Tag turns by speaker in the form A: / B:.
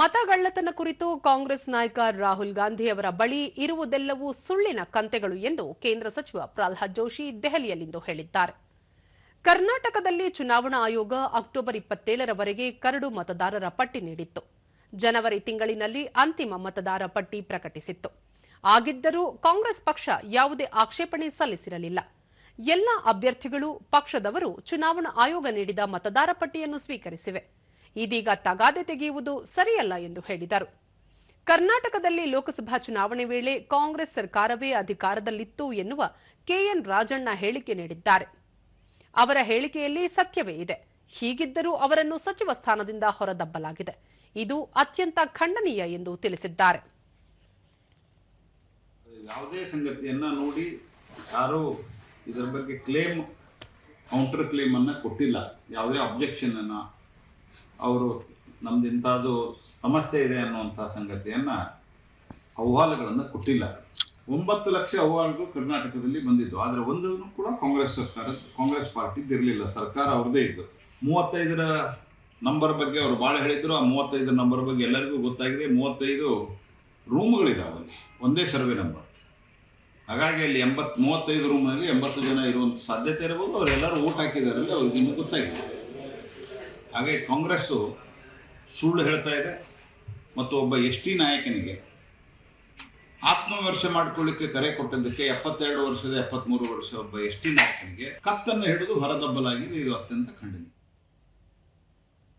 A: ಮತಗಳ್ಳತನ ಕುರಿತು ಕಾಂಗ್ರೆಸ್ ನಾಯಕ ರಾಹುಲ್ ಗಾಂಧಿ ಅವರ ಬಳಿ ಇರುವುದೆಲ್ಲವೂ ಸುಳ್ಳಿನ ಕಂತೆಗಳು ಎಂದು ಕೇಂದ್ರ ಸಚಿವ ಪ್ರಹ್ಲಾದ್ ಜೋಶಿ ದೆಹಲಿಯಲ್ಲಿಂದು ಹೇಳಿದ್ದಾರೆ. ಕರ್ನಾಟಕದಲ್ಲಿ ಚುನಾವಣಾ ಆಯೋಗ ಅಕ್ಟೋಬರ್ ಇಪ್ಪತ್ತೇಳರವರೆಗೆ ಕರಡು ಮತದಾರರ ಪಟ್ಟಿ ನೀಡಿತ್ತು. ಜನವರಿ ತಿಂಗಳಿನಲ್ಲಿ ಅಂತಿಮ ಮತದಾರ ಪಟ್ಟಿ ಪ್ರಕಟಿಸಿತ್ತು. ಆಗಿದ್ದರೂ ಕಾಂಗ್ರೆಸ್ ಪಕ್ಷ ಯಾವುದೇ ಆಕ್ಷೇಪಣೆ ಸಲ್ಲಿಸಿರಲಿಲ್ಲ. ಎಲ್ಲ ಅಭ್ಯರ್ಥಿಗಳು ಪಕ್ಷದವರು ಚುನಾವಣಾ ಆಯೋಗ ನೀಡಿದ ಮತದಾರ ಪಟ್ಟಿಯನ್ನು ಸ್ವೀಕರಿಸಿವೆ. ಇದೀಗ ತಗಾದೆ ತೆಗೆಯುವುದು ಸರಿಯಲ್ಲ ಎಂದು ಹೇಳಿದರು. ಕರ್ನಾಟಕದಲ್ಲಿ ಲೋಕಸಭಾ ಚುನಾವಣೆ ವೇಳೆ ಕಾಂಗ್ರೆಸ್ ಸರ್ಕಾರವೇ ಅಧಿಕಾರದಲ್ಲಿತ್ತು ಎನ್ನುವ ಕೆಎನ್ ರಾಜಣ್ಣ ಹೇಳಿಕೆ ನೀಡಿದ್ದಾರೆ. ಅವರ ಹೇಳಿಕೆಯಲ್ಲಿ ಸತ್ಯವೇ ಇದೆ. ಹೀಗಿದ್ದರೂ ಅವರನ್ನು ಸಚಿವ ಸ್ಥಾನದಿಂದ ಹೊರದಬ್ಬಲಾಗಿದೆ. ಇದು ಅತ್ಯಂತ ಖಂಡನೀಯ ಎಂದು ತಿಳಿಸಿದ್ದಾರೆ.
B: ಯಾವುದೇ ಸಂಗತಿಯನ್ನ ನೋಡಿ ಯಾರು ಇದರ ಬಗ್ಗೆ ಕ್ಲೇಮ್ ಕೌಂಟರ್ ಕ್ಲೇಮ್ ಅನ್ನ ಕೊಟ್ಟಿಲ್ಲ. ಯಾವುದೇ ಅಬ್ಜೆಕ್ಷನ್ ಅನ್ನ ಅವರು ನಮ್ದು ಇಂಥದ್ದು ಸಮಸ್ಯೆ ಇದೆ ಅನ್ನುವಂಥ ಸಂಗತಿಯನ್ನ ಅಹವಾಲುಗಳನ್ನು ಕೊಟ್ಟಿಲ್ಲ. ಒಂಬತ್ತು ಲಕ್ಷ ಅಹವಾಲುಗಳು ಕರ್ನಾಟಕದಲ್ಲಿ ಬಂದಿದ್ದು. ಆದರೆ ಒಂದನ್ನು ಕೂಡ ಕಾಂಗ್ರೆಸ್ ಸರ್ಕಾರ, ಕಾಂಗ್ರೆಸ್ ಪಾರ್ಟಿದ್ದು ಇರಲಿಲ್ಲ ಸರ್ಕಾರ ಅವ್ರದೇ ಇದ್ದು. ಮೂವತ್ತೈದರ ನಂಬರ್ ಬಗ್ಗೆ ಅವರು ಭಾಳ ಹೇಳಿದ್ರು. ಆ ಮೂವತ್ತೈದರ ನಂಬರ್ ಬಗ್ಗೆ ಎಲ್ಲರಿಗೂ ಗೊತ್ತಾಗಿದೆ. ಮೂವತ್ತೈದು ರೂಮ್ಗಳಿದಾವೆ ಒಂದೇ ಸರ್ವೆ ನಂಬರ್. ಹಾಗಾಗಿ ಅಲ್ಲಿ ಎಂಬತ್, ಮೂವತ್ತೈದು ರೂಮಲ್ಲಿ ಎಂಬತ್ತು ಜನ ಇರುವಂಥ ಸಾಧ್ಯತೆ ಇರಬಹುದು ಅವರೆಲ್ಲರೂ ಓಟ್ ಹಾಕಿದಾರಲ್ಲಿ ಅವ್ರಿಗೆ ಗೊತ್ತಾಗಿದೆ. ಹಾಗೆ ಕಾಂಗ್ರೆಸ್ಸು ಸುಳ್ಳು ಹೇಳ್ತಾ ಇದೆ ಮತ್ತು ಒಬ್ಬ ಎಸ್ ಟಿ ನಾಯಕನಿಗೆ ಆತ್ಮವಿಮರ್ಶೆ ಮಾಡಿಕೊಳ್ಳಿಕ್ಕೆ ಕರೆ ಕೊಟ್ಟಿದ್ದಕ್ಕೆ ಎಪ್ಪತ್ತೆರಡು ವರ್ಷದ ಎಪ್ಪತ್ಮೂರು ವರ್ಷ ಒಬ್ಬ ಎಸ್ ಟಿ ನಾಯಕನಿಗೆ ಕತ್ತನ್ನು ಹಿಡಿದು ಹೊರದಬ್ಬಲಾಗಿದೆ. ಇದು ಅತ್ಯಂತ ಖಂಡನೀಯ.